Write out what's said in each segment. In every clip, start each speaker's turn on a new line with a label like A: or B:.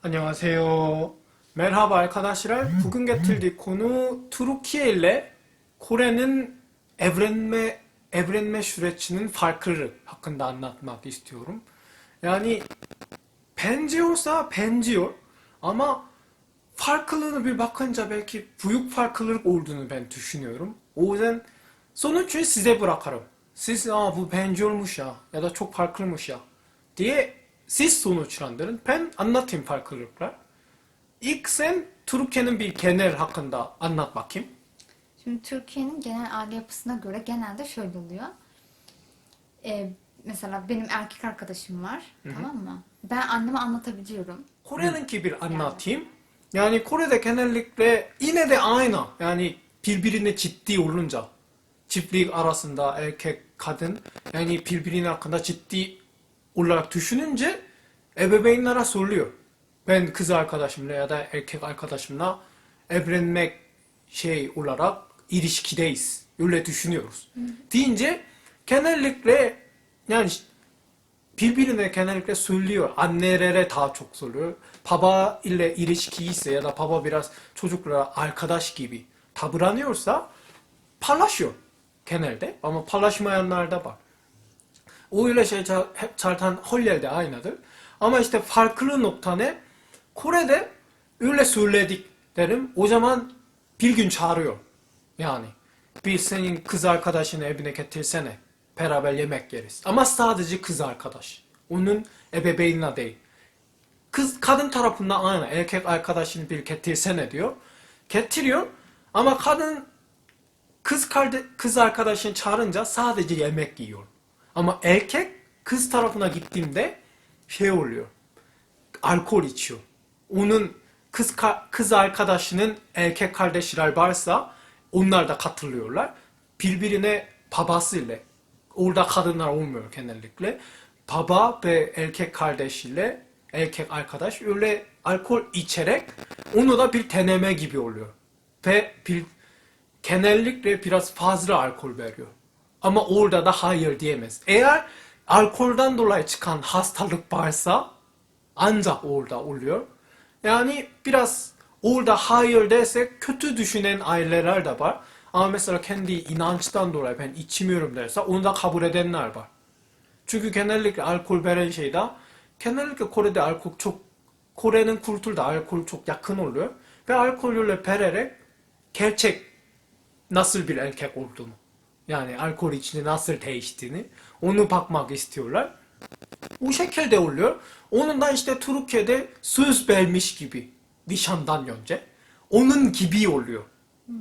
A: 안녕하세요. 멜하바 알카나시랄 부근 게틀 디코누 투르키에일레 코레는 에브렌메 에브렌메 슈레치는 발크르 하컨다 안나마 비스티오름 yani benziyorsa benziyor ama farklılığını bir bakınca belki büyük farklılık olduğunu ben düşünüyorum. O yüzden sonuçları size bırakarım. Siz aa bu benziyormuş ya ya da çok farklıymış ya diye siz sonuçlandırın. Ben anlatayım farklılıklar. İlk sen Türkiye'nin bir genel hakkında anlat bakayım.
B: Şimdi Türkiye'nin genel aile yapısına göre genelde şöyle oluyor. Ee, mesela benim erkek arkadaşım var. Tamam mı? Ben anneme anlatabiliyorum.
A: Kore'ninki bir anlatayım. Yani Kore'de genellikle yine de aynı. Yani birbirine ciddi olunca çiftlik arasında erkek kadın yani birbirinin hakkında ciddi olarak düşününce ebeveynlere soruyor. Ben kız arkadaşımla ya da erkek arkadaşımla evlenmek şey olarak ilişkideyiz. Öyle düşünüyoruz. Deyince genellikle yani birbirine genellikle söylüyor. Annelere daha çok söylüyor. Baba ile ilişki ise ya da baba biraz çocuklara arkadaş gibi davranıyorsa paylaşıyor genelde. Ama paylaşmayanlar da var. O öyle şey hep zaten yerde aynıdır. Ama işte farklı nokta ne? Kore'de öyle söyledik derim. O zaman bir gün çağırıyor. Yani bir senin kız arkadaşını evine getirsene. Beraber yemek yeriz. Ama sadece kız arkadaş. Onun ebeveynine değil. Kız kadın tarafından aynı. Erkek arkadaşını bir getirsene diyor. Getiriyor. Ama kadın kız karde kız arkadaşını çağırınca sadece yemek yiyor. Ama erkek kız tarafına gittiğinde şey oluyor. Alkol içiyor. Onun kız kız arkadaşının erkek kardeşler varsa onlar da katılıyorlar. Birbirine babasıyla orada kadınlar olmuyor genellikle. Baba ve erkek kardeşiyle erkek arkadaş öyle alkol içerek onu da bir deneme gibi oluyor. Ve bir genellikle biraz fazla alkol veriyor. Ama orada da hayır diyemez. Eğer alkolden dolayı çıkan hastalık varsa ancak orada oluyor. Yani biraz orada hayır desek kötü düşünen aileler de var. Ama mesela kendi inançtan dolayı ben içmiyorum derse onu da kabul edenler var. Çünkü genellikle alkol veren şeyde genellikle Kore'de alkol çok Kore'nin kültürde alkol çok yakın oluyor. Ve alkolü vererek gerçek nasıl bir erkek olduğunu yani alkol içinde nasıl değiştiğini onu bakmak istiyorlar. O şekilde oluyor. Onun da işte Türkiye'de söz vermiş gibi nişandan önce. Onun gibi oluyor.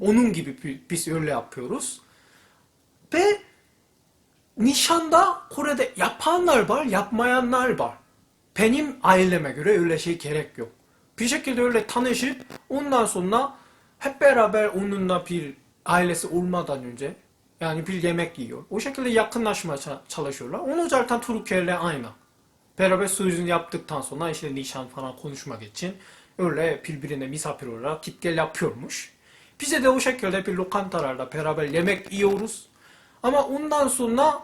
A: Onun gibi bi- biz öyle yapıyoruz. Ve nişanda Kore'de yapanlar var, yapmayanlar var. Benim aileme göre öyle şey gerek yok. Bir şekilde öyle tanışıp ondan sonra hep beraber onunla bir ailesi olmadan önce yani bir yemek yiyor. O şekilde yakınlaşmaya ça- çalışıyorlar. Onu zaten Türkiye'yle aynı. Beraber sözünü yaptıktan sonra işte nişan falan konuşmak için öyle birbirine misafir olarak git gel yapıyormuş. Bize de o şekilde bir lokantalarda beraber yemek yiyoruz. Ama ondan sonra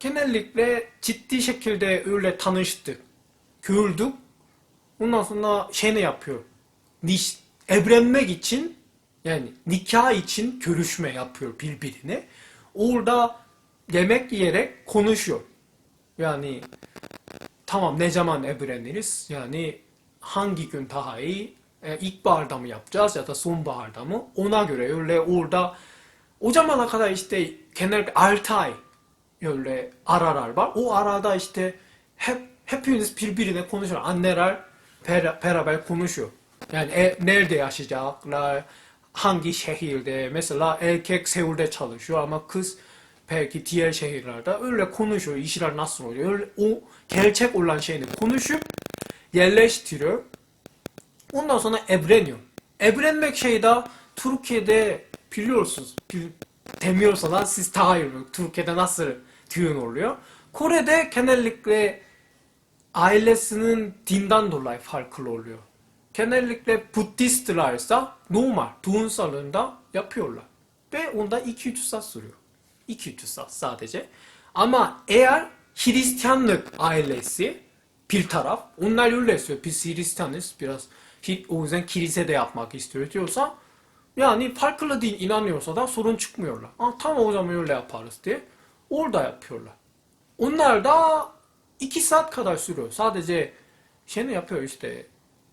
A: genellikle ciddi şekilde öyle tanıştık. Gördük. Ondan sonra şey ne yapıyor? Niş, evlenmek için yani nikah için görüşme yapıyor birbirine. Orada yemek yiyerek konuşuyor. Yani tamam ne zaman evleniriz? Yani hangi gün daha iyi? E, ilkbaharda mı yapacağız ya da sonbaharda mı? Ona göre öyle orada o zamana kadar işte genellikle 6 ay öyle aralar var. O arada işte hep hepiniz birbirine konuşuyor. Anneler bera- beraber konuşuyor. Yani e- nerede yaşayacaklar, kız belki diğer şehirlerde öyle konuşuyor. İşler nasıl oluyor? Öyle, o gerçek olan şeyini konuşup yerleştiriyor. Ondan sonra evleniyor. Evlenmek şeyde Türkiye'de biliyorsunuz. bil- demiyorsalar siz daha iyi biliyor. Türkiye'de nasıl düğün oluyor. Kore'de genellikle ailesinin dinden dolayı farklı oluyor. Genellikle Budistlersa normal düğün salonunda yapıyorlar. Ve onda 2-3 saat sürüyor. 2-3 saat sadece. Ama eğer Hristiyanlık ailesi bir taraf. Onlar öyle istiyor. Biz Hristiyanız. Biraz o yüzden kilisede yapmak istiyor diyorsa yani farklı din inanıyorsa da sorun çıkmıyorlar. Aa, tamam o zaman öyle yaparız diye. Orada yapıyorlar. Onlar da iki saat kadar sürüyor. Sadece şeyini yapıyor işte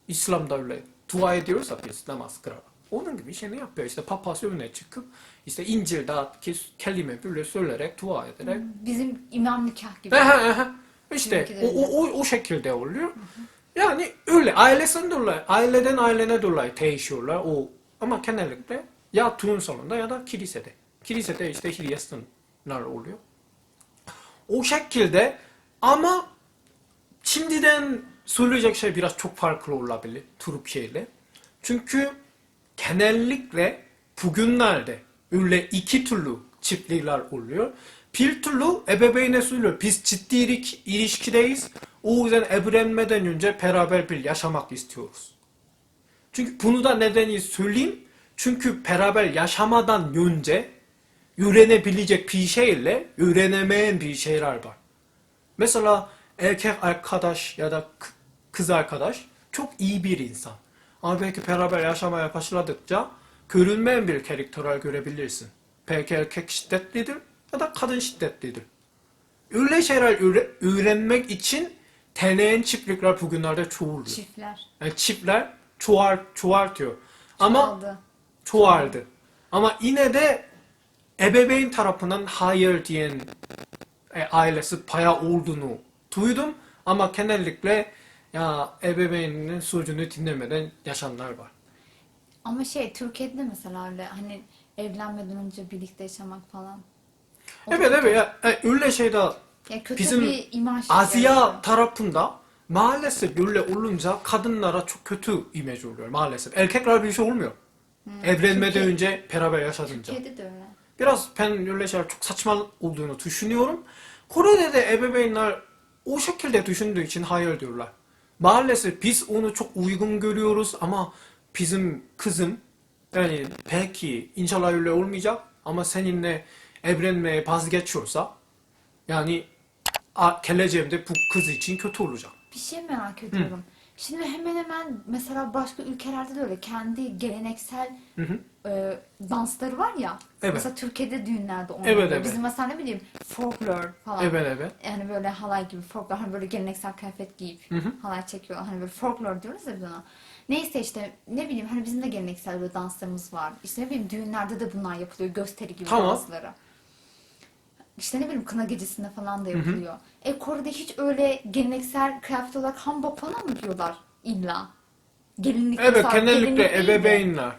A: İslam'da öyle dua ediyorsa biz namaz kırarak. Onun gibi şeyini yapıyor. İşte papaz önüne çıkıp işte İncil'deki kelime böyle söylerek dua ederek.
B: Bizim imam nikah gibi.
A: Ehe, ehe. İşte o, o, o, o şekilde oluyor. Yani öyle ailesinden dolayı, aileden ailene dolayı değişiyorlar. O ama genellikle ya düğün salonunda ya da kilisede. Kilisede işte Hristiyanlar oluyor. O şekilde ama şimdiden söyleyecek şey biraz çok farklı olabilir Türkiye'yle. Çünkü genellikle bugünlerde öyle iki türlü çiftlikler oluyor. Bir türlü ebeveyne söylüyor. Biz ciddi ilişkideyiz. O yüzden evlenmeden önce beraber bir yaşamak istiyoruz. Çünkü bunu da nedeni söyleyeyim. Çünkü beraber yaşamadan önce öğrenebilecek bir şeyle öğrenemeyen bir şeyler var. Mesela erkek arkadaş ya da kız arkadaş çok iyi bir insan. Ama belki beraber yaşamaya başladıkça görünmeyen bir karakter görebilirsin. Belki erkek şiddetlidir ya da kadın şiddetlidir. Öyle şeyler öğre- öğrenmek için deneyen çiftlikler bugünlerde çoğuluyor.
B: Çiftler.
A: Yani çiftler çoğar, çoğartıyor. Ama
B: Çoğaldı.
A: çoğaldı. Ama yine de ebeveyn tarafından hayır diyen e, ailesi bayağı olduğunu duydum. Ama genellikle ya ebeveynin sözünü dinlemeden yaşayanlar var.
B: Ama şey Türkiye'de de mesela öyle hani evlenmeden önce birlikte yaşamak falan. O
A: Evet evet ya, e, öyle şeyde
B: Ya kötü
A: bizim
B: bir imaj.
A: Asya
B: yaratıyor.
A: tarafında maalesef böyle olunca kadınlara çok kötü imaj oluyor maalesef. Erkekler bir şey olmuyor. Evlenmeden
B: Türkiye-
A: önce beraber yaşadınca.
B: Türkiye'de de öyle.
A: Biraz ben öyle şeyler çok saçma olduğunu düşünüyorum. Kore'de de ebeveynler o şekilde düşündüğü için hayır diyorlar. 말레스 비스 오느 촉 우이금 교류로서 아마 비즘 크즘 아니 베키
B: 인샬라 율레
A: 올미자 아마 세님네 에브렌메 바스게 추울사 아니 아 갤레지엠데 북크즈 친 교토 올루자.
B: 비시메 아 교토 Şimdi hemen hemen mesela başka ülkelerde de öyle kendi geleneksel
A: Hı hı.
B: e, dansları var ya.
A: Evet.
B: Mesela Türkiye'de düğünlerde
A: Evet,
B: oynanıyor.
A: evet.
B: Bizim mesela ne bileyim folklor falan.
A: Evet evet.
B: Yani böyle halay gibi folklor hani böyle geleneksel kıyafet giyip
A: Hı hı.
B: halay çekiyorlar. Hani böyle folklor diyoruz ya biz ona. Neyse işte ne bileyim hani bizim de geleneksel böyle danslarımız var. İşte ne bileyim düğünlerde de bunlar yapılıyor. Gösteri gibi
A: Tamam.
B: bazıları. İşte ne bileyim kına gecesinde falan da yapılıyor. E Kore'de hiç öyle geleneksel kıyafet olarak hanbok falan mı giyiyorlar illa? Gelinlik
A: Evet genellikle ebeveynler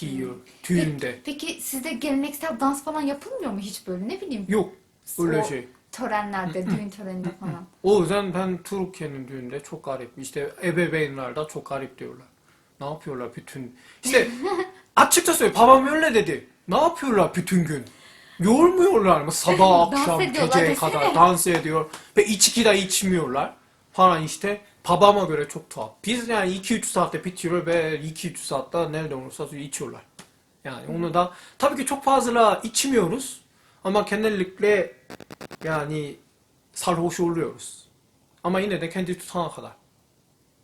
A: giyiyor düğünde.
B: Peki sizde geleneksel dans falan yapılmıyor mu hiç böyle ne bileyim?
A: Yok öyle
B: o
A: şey.
B: Törenlerde, düğün töreninde falan.
A: O yüzden ben Türkiye'nin düğünde çok garip. İşte ebeveynler de çok garip diyorlar. Ne yapıyorlar bütün... İşte açıkça söyle babam öyle dedi. Ne yapıyorlar bütün gün? Yormuyorlar mı sabah
B: Dans
A: akşam
B: ediyorlar
A: geceye
B: desene.
A: kadar dans ediyor ve içki de içmiyorlar falan işte babama göre çok tuhaf. Biz yani 2-3 saatte bitiyor ve 2-3 saatte nerede olursa içiyorlar. Yani onu da tabii ki çok fazla içmiyoruz ama genellikle yani sarhoş oluyoruz. Ama yine de kendi tutana kadar.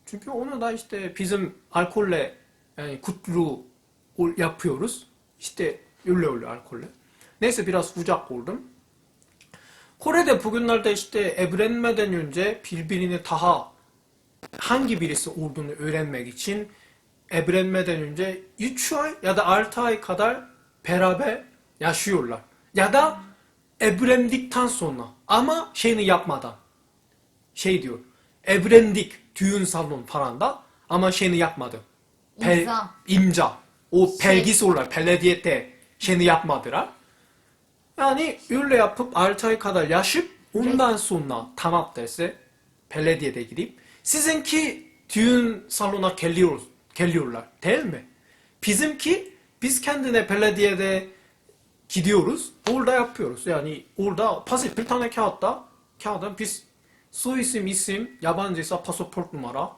A: Çünkü onu da işte bizim alkolle yani kutlu yapıyoruz. İşte öyle oluyor alkolle. Neyse biraz uzak oldum. Kore'de bugünlerde işte evlenmeden önce birbirini daha hangi birisi olduğunu öğrenmek için evlenmeden önce 3 ay ya da 6 ay kadar beraber yaşıyorlar. Ya da evlendikten sonra ama şeyini yapmadan. Şey diyor. Evlendik düğün salon falan da ama şeyini yapmadı. Pe-
B: İmza.
A: imza. O
B: Şey-
A: belgesi olarak belediyede şeyini yapmadılar. Yani öyle yapıp 6 ay kadar yaşayıp ondan sonra tamam derse belediyede gidip sizinki düğün salona geliyor, geliyorlar değil mi? Bizimki biz kendine belediyede gidiyoruz. Orada yapıyoruz. Yani orada pasif bir tane kağıtta kağıda biz soyisim, isim, yabancıysa pasaport numara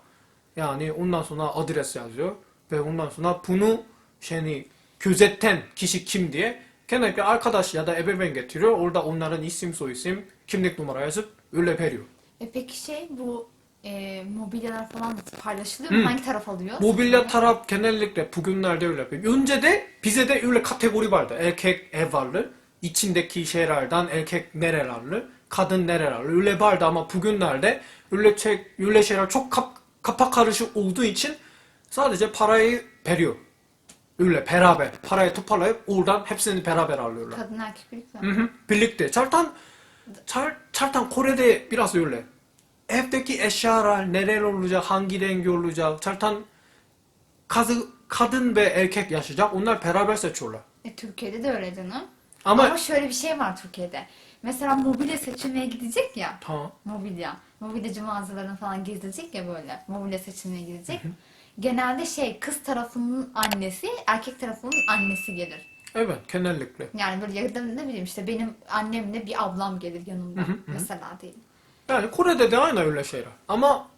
A: yani ondan sonra adres yazıyor ve ondan sonra bunu şeyini gözeten kişi kim diye genellikle arkadaş ya da ebeveyn getiriyor. Orada onların isim, soyisim, kimlik numara yazıp öyle veriyor.
B: E peki şey bu e, mobilyalar falan paylaşılıyor mu?
A: Hı.
B: Hangi taraf alıyor?
A: Mobilya taraf genellikle bugünlerde öyle yapıyor. Önce de bize de öyle kategori vardı. Erkek ev alır, içindeki şeylerden erkek neler alır, kadın neler alır. Öyle vardı ama bugünlerde öyle, şey, öyle şeyler çok kap, kapak karışık olduğu için sadece parayı veriyor. Öyle beraber parayı toparlayıp oradan hepsini beraber alıyorlar.
B: Kadın erkek birlikte.
A: Hı hı, birlikte. Zaten, 잘, zaten Kore'de biraz öyle. Evdeki eşyalar neler olacak, hangi rengi olacak. Zaten kadın, kadın ve erkek yaşayacak. Onlar beraber seçiyorlar.
B: E, Türkiye'de de öyle canım.
A: Ama,
B: Ama şöyle bir şey var Türkiye'de. Mesela mobilya seçilmeye gidecek ya.
A: tamam.
B: Mobilya. Mobilyacı mağazalarına falan gezilecek ya böyle. Mobilya seçilmeye gidecek. Genelde şey kız tarafının annesi, erkek tarafının annesi gelir.
A: Evet, genellikle.
B: Yani böyle ya da ne bileyim işte benim annemle bir ablam gelir yanımda. Mesela değil.
A: Yani Kore'de de aynı öyle şeyler. Ama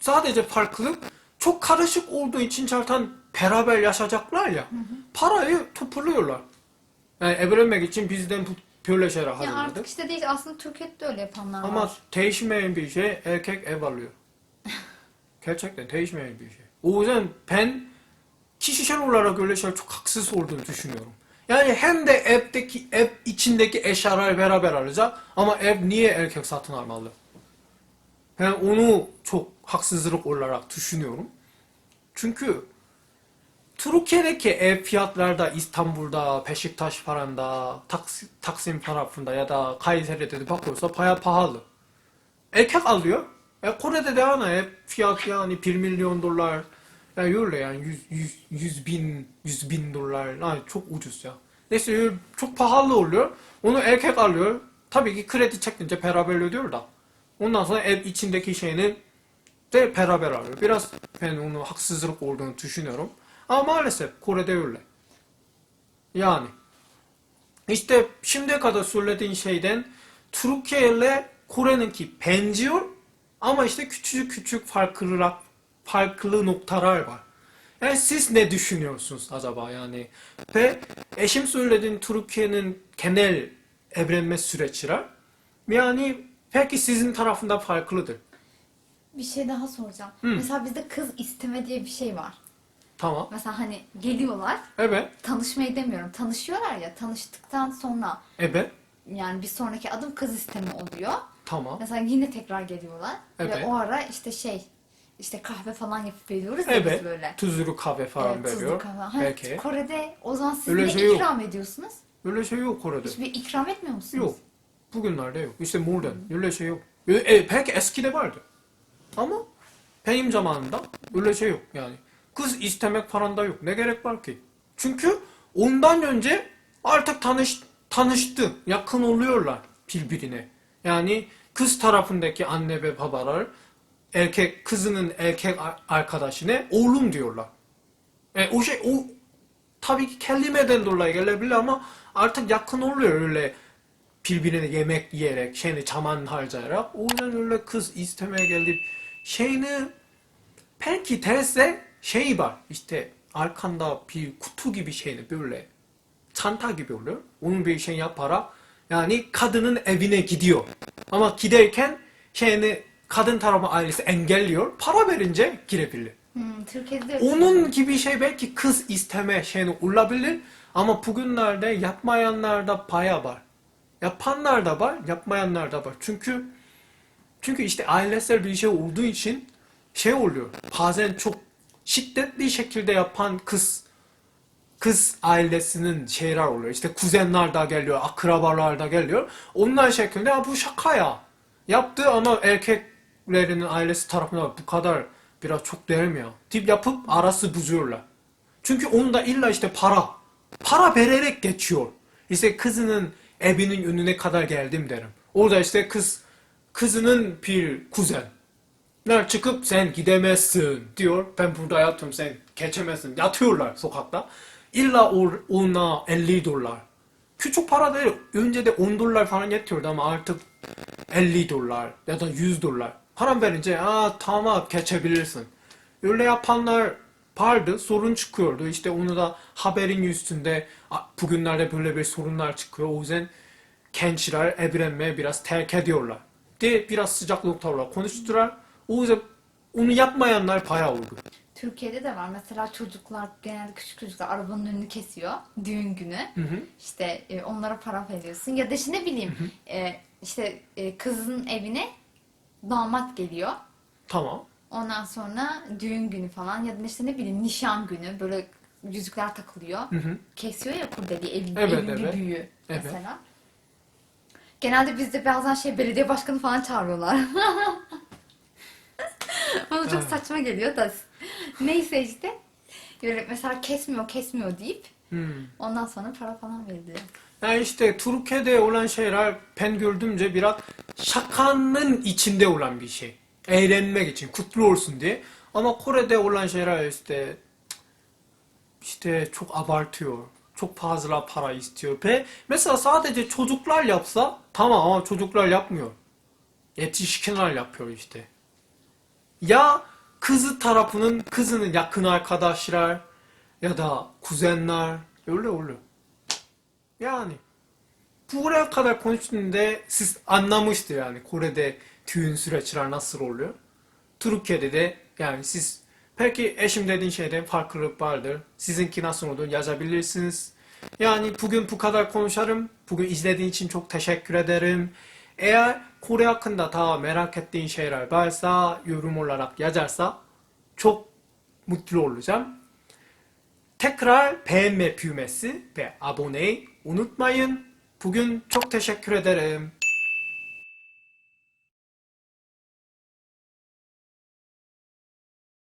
A: sadece farklı çok karışık olduğu için zaten beraber yaşayacaklar ya. Parayı toparlıyorlar. Yani evlenmek için bizden bu böyle şeyler
B: Ya
A: hazırladık.
B: artık işte değil aslında Türkiye'de de öyle yapanlar
A: Ama
B: var.
A: değişmeyen bir şey erkek ev alıyor. Gerçekten değişmeyen bir şey. Haksız olduğunu düşünüyorum. Yani hem de evdeki ev içindeki eşyalar beraber alacak ama ev niye erkek satın almalı? Ben onu çok haksızlık olarak düşünüyorum. Çünkü Türkiye'deki ev fiyatlarda İstanbul'da, Beşiktaş faranda, Taksim, Taksim tarafında ya da Kayseri'de de bakıyorsa baya pahalı. Erkek alıyor. E Kore'de de aynı ev fiyat yani 1 milyon dolar. Yani öyle yani 100, 100, 100 bin, 100 bin dolar. Yani çok ucuz ya. Neyse öyle çok pahalı oluyor. Onu erkek alıyor. Tabii ki kredi çekince beraber ödüyor da. Ondan sonra ev içindeki şeyini de beraber alıyor. Biraz ben onu haksızlık olduğunu düşünüyorum. Ama maalesef Kore'de öyle. Yani işte şimdiye kadar söylediğin şeyden Türkiye ile Kore'ninki benziyor ama işte küçük küçük farklı farklı noktalar var. Yani siz ne düşünüyorsunuz acaba yani? Ve eşim söylediğin Türkiye'nin genel evlenme süreçleri yani belki sizin tarafında farklıdır.
B: Bir şey daha soracağım. Mesela bizde kız isteme diye bir şey var.
A: Tamam.
B: Mesela hani geliyorlar,
A: Evet.
B: tanışmayı demiyorum. Tanışıyorlar ya, tanıştıktan sonra
A: Evet.
B: yani bir sonraki adım kız isteme oluyor.
A: Tamam.
B: Mesela yine tekrar geliyorlar.
A: Evet.
B: Ve o ara işte şey, işte kahve falan yapıp veriyoruz
A: Evet.
B: biz böyle.
A: Tuzlu kahve falan
B: Evet, tuzlu
A: veriyor.
B: kahve. Ha,
A: Belki.
B: Kore'de o zaman siz
A: Öyle şey yok.
B: ikram ediyorsunuz.
A: Öyle şey yok Kore'de.
B: Hiçbir ikram etmiyor musunuz?
A: Yok. Bugünlerde yok. İşte modern. Öyle şey yok. E, belki eskide vardı. Ama benim zamanımda öyle şey yok yani. Kız istemek falan da yok. Ne gerek var ki? Çünkü ondan önce artık tanış, tanıştı. Yakın oluyorlar birbirine. Ar- arkadaşına oğlum diyorlar. E, o şey o tabii ki kelimeden dolayı gelebilir ama artık yakın oluyor öyle birbirine yemek yiyerek, şeyini zaman harcayarak. O yüzden öyle kız istemeye geldi. Şeyini belki derse şey var. işte arkanda bir kutu gibi şeyini böyle çanta gibi oluyor. Onun bir şey yaparak yani kadının evine gidiyor. Ama giderken şeyini kadın tarafı ailesi engelliyor. Para verince girebilir.
B: Hmm, Türkiye'de de.
A: Onun gibi şey belki kız isteme şeyini olabilir ama bugünlerde yapmayanlar da baya var. Yapanlar da var, yapmayanlar da var. Çünkü çünkü işte ailesel bir şey olduğu için şey oluyor. Bazen çok şiddetli şekilde yapan kız da geliyor. Onlar şeklinde ya bu şaka ya. Yaptı ama erkeklerin ailesi tarafından bu kadar biraz çok değil mi ya? Tip yapıp arası bozuyorlar. Çünkü onda illa işte para. Para vererek geçiyor. İşte kızının evinin önüne kadar geldim derim. Orada işte kız kızının bir kuzen. ner çıkıp sen gidemezsin diyor. Ben burada yatıyorum sen geçemezsin. Yatıyorlar sokakta. 50 dolar. Küçük para değil. Önce de 10 dolar falan yetiyordu ama artık 50 dolar ya da 100 dolar. Param verince aa tamam geçebilirsin. Öyle yapanlar vardı. Sorun çıkıyordu. İşte onu da haberin üstünde "Aa, bugünlerde böyle bir sorunlar çıkıyor. O yüzden gençler evlenmeye biraz terk ediyorlar. De biraz sıcak noktalarla konuştular. o yüzden onu yapmayanlar bayağı oldu.
B: Türkiye'de de var. Mesela çocuklar, genelde küçük çocuklar arabanın önünü kesiyor düğün günü.
A: Hı hı.
B: İşte e, onlara para veriyorsun. Ya da işte ne bileyim e, işte e, kızın evine damat geliyor.
A: Tamam.
B: Ondan sonra düğün günü falan ya da işte ne bileyim nişan günü böyle yüzükler takılıyor.
A: Hı hı.
B: Kesiyor ya kurdeli evin,
A: Evet,
B: evin
A: evet.
B: bir büyüğü
A: Evet.
B: mesela. Genelde bizde bazen şey belediye başkanı falan çağırıyorlar. Bana çok
A: Evet.
B: saçma geliyor da. Neyse işte. Böyle mesela kesmiyor kesmiyor deyip
A: Hmm.
B: ondan sonra para falan veriliyor.
A: Yani işte Türkiye'de olan şeyler ben gördüğümce biraz şakanın içinde olan bir şey. Eğlenmek için, kutlu olsun diye. Ama Kore'de olan şeyler işte işte çok abartıyor. Çok fazla para istiyor. Ve mesela sadece çocuklar yapsa tamam ama çocuklar yapmıyor. Yetişkinler yapıyor işte. Ya kızı tarafının kızının yakın arkadaşlar ya da kuzenler öyle öyle. Yani buraya kadar konuştuğumda siz anlamıştı yani Kore'de düğün süreçler nasıl oluyor. Türkiye'de de yani siz belki eşim dediğin şeyde farklılık vardır. Sizinki nasıl olduğunu yazabilirsiniz. Yani bugün bu kadar konuşarım. Bugün izlediğin için çok teşekkür ederim. Eğer 코레아 큰다 다 메라켓딘 쉐랄 발사 요르몰라락 야잘사 촉 무트로올루잠 테크랄 베메 퓨메스 베 아보네이 오늑마윤 북윤 촉테 쉐크레데름